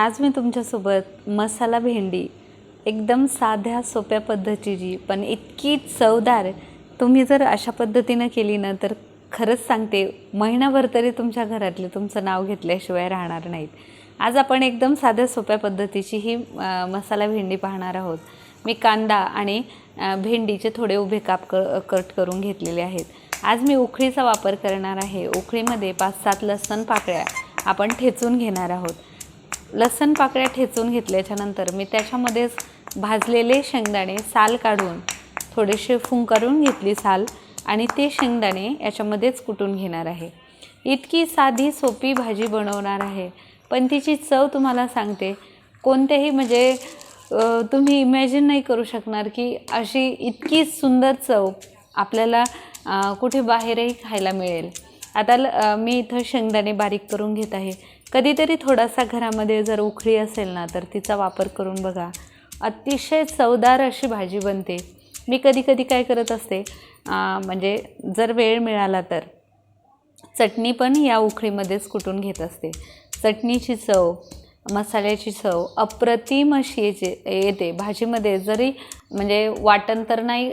आज मी तुमच्यासोबत मसाला भेंडी एकदम साध्या सोप्या पद्धतीची पण इतकी चवदार तुम्ही जर अशा पद्धतीनं केली ना तर खरंच सांगते महिनाभर तरी तुमच्या घरातले तुमचं नाव घेतल्याशिवाय राहणार नाहीत. आज आपण एकदम साध्या सोप्या पद्धतीची ही मसाला भेंडी पाहणार आहोत. मी कांदा आणि भेंडीचे थोडे उभे काप क कट करून घेतलेले आहेत. आज मी उखळीचा वापर करणार आहे. उखळीमध्ये पाच सात लसण पाकळ्या आपण ठेचून घेणार आहोत. लसण पाकळ्या ठेचून घेतल्याच्यानंतर मी त्याच्यामध्येच भाजलेले शेंगदाणे साल काढून थोडेसे फुंकरून घेतली साल आणि ते शेंगदाणे याच्यामध्येच कुटून घेणार आहे. इतकी साधी सोपी भाजी बनवणार आहे. पण तिची चव तुम्हाला सांगते कोणत्याही म्हणजे तुम्ही इमॅजिन नाही करू शकणार की अशी इतकी सुंदर चव आपल्याला कुठे बाहेरही खायला मिळेल. आता ल मी इथं शेंगदाणे बारीक करून घेत आहे. कधीतरी थोडासा घरामध्ये जर उखळी असेल ना तर तिचा वापर करून बघा. अतिशय चवदार अशी भाजी बनते. मी कधी कधी काय करत असते म्हणजे जर वेळ मिळाला तर. चटणी पण या उखळीमध्येच कुटून घेत असते. चटणीची चव मसाल्याची चव अप्रतिम अशी येते येते. भाजीमध्ये जरी म्हणजे वाटण तर नाही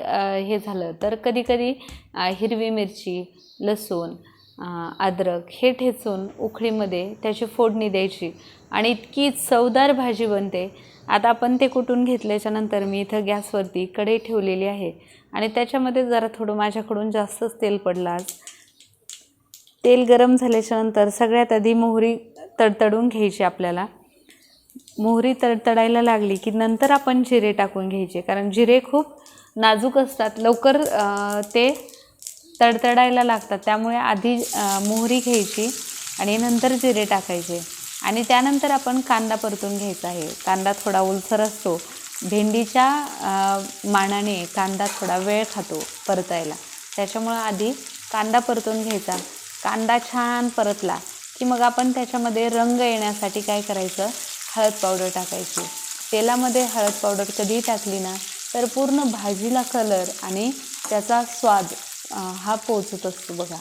हे झालं तर कधीकधी हिरवी मिरची लसूण अद्रक हे ठेचून उखळीमध्ये त्याची फोडणी द्यायची. आणि इतकी चवदार भाजी बनते. आता आपण ते कुटून घेतल्याच्यानंतर मी इथं गॅसवरती कढई ठेवलेली आहे. आणि त्याच्यामध्ये जरा थोडं माझ्याकडून जास्तच तेल पडलं आज. तेल गरम झाल्याच्यानंतर सगळ्यात आधी मोहरी तडतडून घ्यायची आपल्याला. मोहरी तडतडायला लागली की नंतर आपण जिरे टाकून घ्यायचे. कारण जिरे खूप नाजूक असतात. लवकर ते तडतडायला लागतात. त्यामुळे आधी मोहरी घ्यायची आणि नंतर जिरे टाकायचे. आणि त्यानंतर आपण कांदा परतून घ्यायचा आहे. कांदा थोडा ओलसर असतो. भेंडीच्या मानाने कांदा थोडा वेळ खातो परतायला. त्याच्यामुळं आधी कांदा परतून घ्यायचा. कांदा छान परतला की मग आपण त्याच्यामध्ये रंग येण्यासाठी काय करायचं? हळद पावडर टाकायची. तेलामध्ये हळद पावडर कधी टाकली ना तर पूर्ण भाजीला कलर आणि त्याचा स्वाद हा पोचत असतो बघा.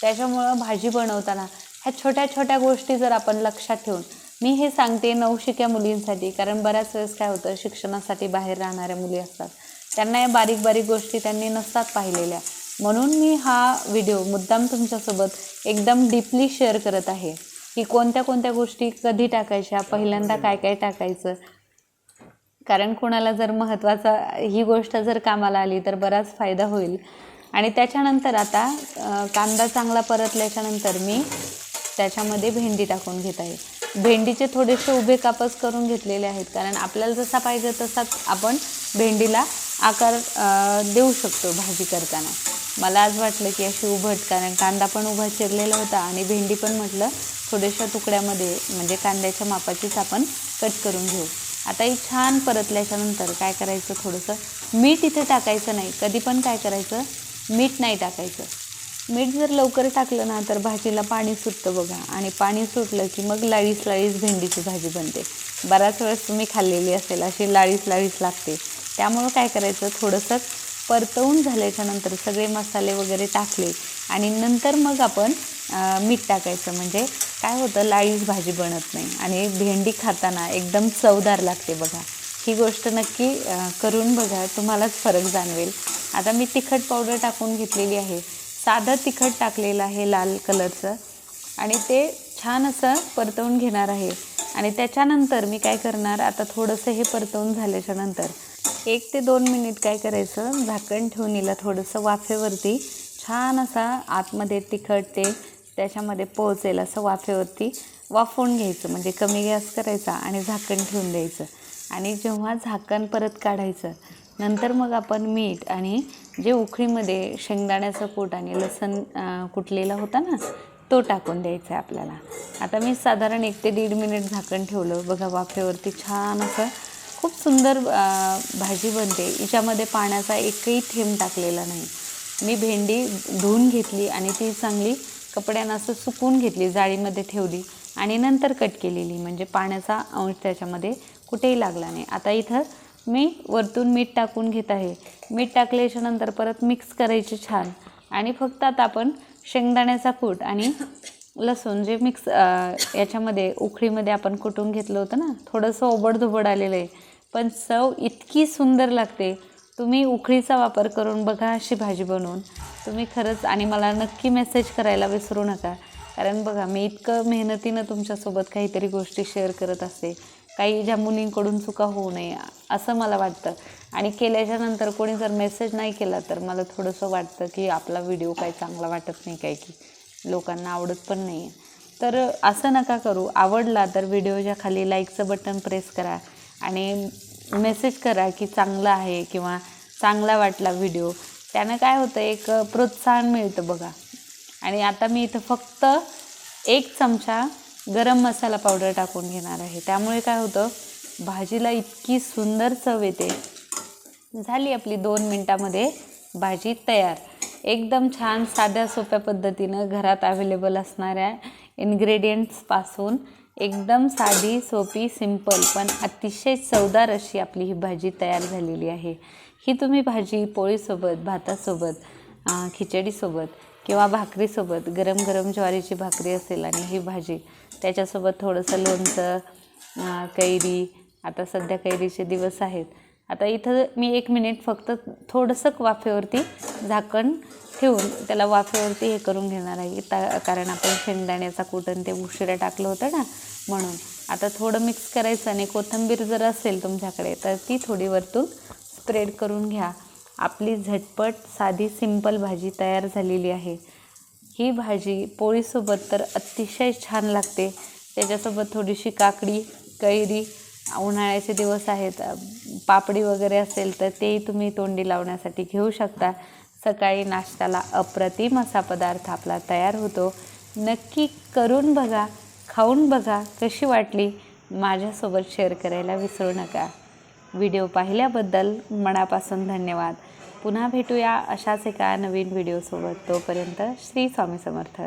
त्याच्यामुळं भाजी बनवताना ह्या छोट्या छोट्या गोष्टी जर आपण लक्षात ठेवून मी हे सांगते नवशिक्या मुलींसाठी कारण बऱ्याच वेळेस काय होतं शिक्षणासाठी बाहेर राहणाऱ्या मुली असतात. त्यांना या बारीक बारीक गोष्टी त्यांनी नसतात पाहिलेल्या. म्हणून मी हा व्हिडिओ मुद्दाम तुमच्यासोबत एकदम डीपली शेअर करत आहे की कोणत्या कोणत्या गोष्टी कधी टाकायच्या पहिल्यांदा काय काय टाकायचं. कारण कोणाला जर महत्त्वाचा ही गोष्ट जर कामाला आली तर बराच फायदा होईल. आणि त्याच्यानंतर आता कांदा चांगला परतल्याच्यानंतर मी त्याच्यामध्ये भेंडी टाकून घेत आहे. भेंडीचे थोडेसे उभे कापच करून घेतलेले आहेत. कारण आपल्याला जसा पाहिजे तसाच आपण भेंडीला आकार देऊ शकतो भाजी करताना. मला आज वाटलं की अशी उभट कारण कांदा पण उभा चिरलेला होता आणि भेंडी पण म्हटलं थोड्याशा तुकड्यामध्ये म्हणजे कांद्याच्या मापाचीच आपण कट करून घेऊ. आता हे छान परतल्याच्यानंतर काय करायचं थोडंसं? मीठ इथे टाकायचं नाही. कधी पण काय करायचं? मीठ नाही टाकायचं. मीठ जर लवकर टाकलं ना तर भाजीला पाणी सुटतं बघा. आणि पाणी सुटलं की मग लाळीस लाळीस भेंडीची भाजी बनते. बऱ्याच वेळेस तुम्ही खाल्लेली असेल अशी लाळीस लाळीस लागते. त्यामुळं काय करायचं? थोडंसं परतवून झाल्याच्यानंतर सगळे मसाले वगैरे टाकले. आणि नंतर मग आपण मीठ टाकायचं. म्हणजे काय होतं लाळीच भाजी बनत नाही आणि भेंडी खाताना एकदम चवदार लागते बघा. ही गोष्ट नक्की करून बघा तुम्हालाच फरक जाणवेल. आता मी तिखट पावडर टाकून घेतलेली आहे. साधं तिखट टाकलेलं आहे लाल कलरचं आणि ते छान असं परतवून घेणार आहे. आणि त्याच्यानंतर मी काय करणार आता थोडंसं हे परतवून झाल्याच्यानंतर एक ते दोन मिनिट काय करायचं झाकण ठेवून हिला थोडंसं वाफेवरती छान असा आतमध्ये तिखट ते त्याच्यामध्ये पोहोचेल असं वाफेवरती वाफवून घ्यायचं. म्हणजे कमी गॅस करायचा आणि झाकण ठेवून द्यायचं. आणि जेव्हा झाकण परत काढायचं नंतर मग आपण मीठ आणि जे उखळीमध्ये शेंगदाण्याचं कूट आणि लसण कुटलेला होता ना तो टाकून द्यायचा आहे आपल्याला. आता मी साधारण एक ते दीड मिनिट झाकण ठेवलं. बघा वाफेवरती छान असं खूप सुंदर भाजी बनते. हिच्यामध्ये पाण्याचा एकही थेंब टाकलेला नाही. मी भेंडी धुवून घेतली आणि ती चांगली कपड्यानं असं सुकून घेतली जाळीमध्ये ठेवली आणि नंतर कट केलेली. म्हणजे पाण्याचा अंश त्याच्यामध्ये कुठेही लागला नाही. आता इथं मी वरतून मीठ टाकून घेत आहे. मीठ टाकल्याच्या नंतर परत मिक्स करायचे छान. आणि फक्त आता आपण शेंगदाण्याचा कूट आणि लसूण जे मिक्स याच्यामध्ये उखळीमध्ये आपण कुटून घेतलं होतं ना थोडंसं ओबडधोबड आलेलं आहे. पण चव इतकी सुंदर लागते. तुम्ही उखळीचा वापर करून बघा अशी भाजी बनवून. तुम्ही खरंच आणि मला नक्की मेसेज करायला विसरू नका. कारण बघा मी इतकं मेहनतीनं तुमच्यासोबत काहीतरी गोष्टी शेअर करत असते. काही ज्या मुलींकडून चुका होऊ नये असं मला वाटतं. आणि केल्याच्यानंतर कोणी जर मेसेज नाही केला तर मला थोडंसं वाटतं की आपला व्हिडिओ काही चांगला वाटत नाही काय की लोकांना आवडत पण नाही आहे तर असं नका करू. आवडला तर व्हिडिओच्या खाली लाईकचं बटन प्रेस करा. आणि मेसेज करा की चांगला आहे किंवा चांगला वाटला व्हिडिओ त्यानं काय होतं एक प्रोत्साहन मिळतं बघा. आणि आता मी इथं फक्त एक चमचा गरम मसाला पावडर टाकून घेणार आहे. त्यामुळे काय होतं भाजीला इतकी सुंदर चव येते. झाली आपली दोन मिनटामध्ये भाजी तयार. एकदम छान साध्या सोप्या पद्धतीनं घरात अवेलेबल असणाऱ्या इन्ग्रेडियंट्सपासून एकदम साधी सोपी सिंपल पण अतिशय चवदार अशी आपली ही भाजी तयार झालेली आहे. ही तुम्ही भाजी पोळीसोबत भातासोबत खिचडीसोबत किंवा भाकरीसोबत गरम गरम ज्वारीची भाकरी असेल आणि ही भाजी त्याच्यासोबत थोडंसं लोणचं कैरी आता सध्या कैरीचे दिवस आहेत. आता इथं मी एक मिनिट फक्त थोडंसं वाफेवरती झाकण ठेवून त्याला वाफेवरती हे करून घेणार आहे. ता कारण आपण शेंगदाण्याचा कुटण ते उशिरा टाकलं होतं ना म्हणून. आता थोडं मिक्स करायचं आणि कोथिंबीर जर असेल तुमच्याकडे तर ती थोडी वरतून स्प्रेड करून घ्या. आपली झटपट साधी सिंपल भाजी तयार झालेली आहे. ही भाजी पोळीसोबत तर अतिशय छान लागते. त्याच्यासोबत थोडीशी काकडी कैरी उन्हाळ्याचे दिवस आहेत पापडी वगैरे असेल तर तेही तुम्ही तोंडी लावण्यासाठी घेऊ शकता. सकाळी नाश्त्याला अप्रतिम असा पदार्थ आपला तयार होतो. नक्की करून बघा खाऊन बघा कशी वाटली. माझ्यासोबत शेअर करायला विसरू नका. व्हिडिओ पाहिल्याबद्दल मनापासून धन्यवाद. पुन्हा भेटूया अशाच एका नवीन व्हिडिओसोबत. तोपर्यंत श्री स्वामी समर्थ.